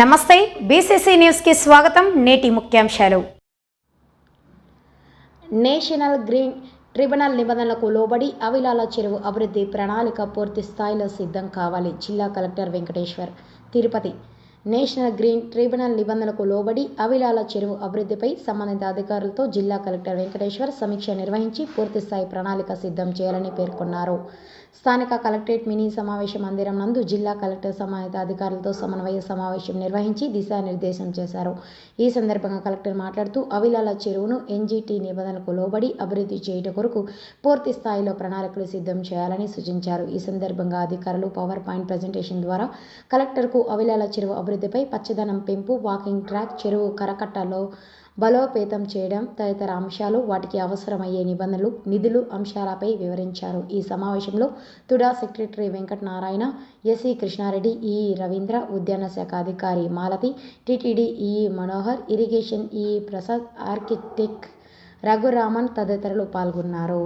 నమస్తే బీసీసీ న్యూస్కి స్వాగతం నేటి ముఖ్యాంశాలు. నేషనల్ గ్రీన్ ట్రిబ్యునల్ నిబంధనలకు లోబడి అవిలాల చెరువు అభివృద్ధి ప్రణాళిక పూర్తి స్థాయిలో సిద్ధం కావాలి జిల్లా collector Venkateshwar. Tirupati national green tribunal నిబంధనలకు లోబడి అవిలాల చెరువు అభివృద్ధిపై సంబంధిత అధికారులతో జిల్లా కలెక్టర్ వెంకటేశ్వర్ సమీక్ష నిర్వహించి పూర్తిస్థాయి ప్రణాళిక సిద్ధం చేయాలని పేర్కొన్నారు. స్థానిక కలెక్టరేట్ మినీ సమావేశ మందిరం నందు జిల్లా కలెక్టర్ సంబంధిత అధికారులతో సమన్వయ సమావేశం నిర్వహించి దిశానిర్దేశం చేశారు. ఈ సందర్భంగా కలెక్టర్ మాట్లాడుతూ అవిలాల చెరువును ఎన్జీటీ నిబంధనలకు లోబడి అభివృద్ధి చేయుట కొరకు పూర్తి స్థాయిలో ప్రణాళికలు సిద్ధం చేయాలని సూచించారు. ఈ సందర్భంగా అధికారులు పవర్ పాయింట్ ప్రజెంటేషన్ ద్వారా కలెక్టర్కు అవిలాల చెరువు అభివృద్ధి అభివృద్ధిపై పచ్చదనం పెంపు వాకింగ్ ట్రాక్ చెరువు కరకట్టలో బలోపేతం చేయడం తదితర అంశాలు వాటికి అవసరమయ్యే నిబంధనలు నిధులు అంశాలపై వివరించారు. ఈ సమావేశంలో తుడా సెక్రటరీ వెంకట నారాయణ ఎస్సీ కృష్ణారెడ్డి ఈ రవీంద్ర ఉద్యాన శాఖ అధికారి మాలతి టిటిడి ఈ మనోహర్ ఇరిగేషన్ ఈ ప్రసాద్ ఆర్కిటెక్ట్ రఘురామన్ తదితరులు పాల్గొన్నారు.